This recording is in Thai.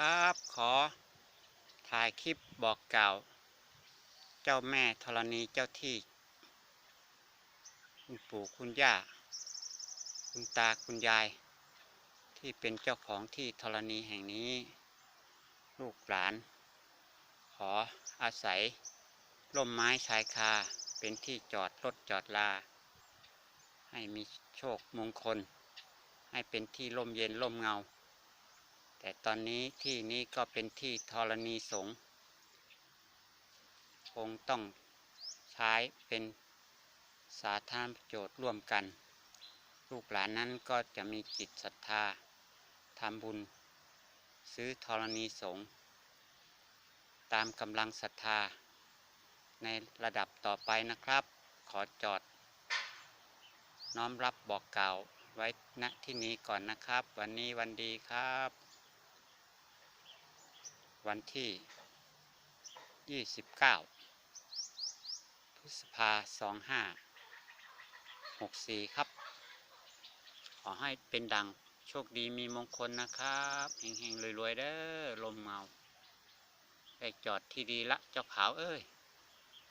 ครับ ขอถ่ายคลิปบอกกล่าว เจ้าแม่ธรณีเจ้าที่ คุณปู่คุณย่า คุณตาคุณยาย ที่เป็นเจ้าของที่ธรณีแห่งนี้ ลูกหลาน ขออาศัยร่มไม้ชายคาเป็นที่จอดรถจอดลา ให้มีโชคมงคล ให้เป็นที่ร่มเย็นร่มเงา แต่ตอนนี้ที่นี้ก็เป็นที่ธรณีสงฆ์คงต้องใช้เป็นสาธารณประโยชน์ร่วมกัน ลูกหลานนั้นก็จะมีจิตศรัทธาทำบุญ ซื้อธรณีสงฆ์ตามกำลังศรัทธา ในระดับต่อไปนะครับ ขอจอด น้อมรับบอกกล่าวไว้ณที่นี้ก่อนนะครับ วันนี้วันดีครับ วันที่ 29 พฤษภาสองห้าหกสี่ครับ ขอให้เป็นดังโชคดีมีมงคลนะครับเฮงๆรวยๆเด้อลมเมาได้จอดที่ดีละเจ้าขาวเอ้ย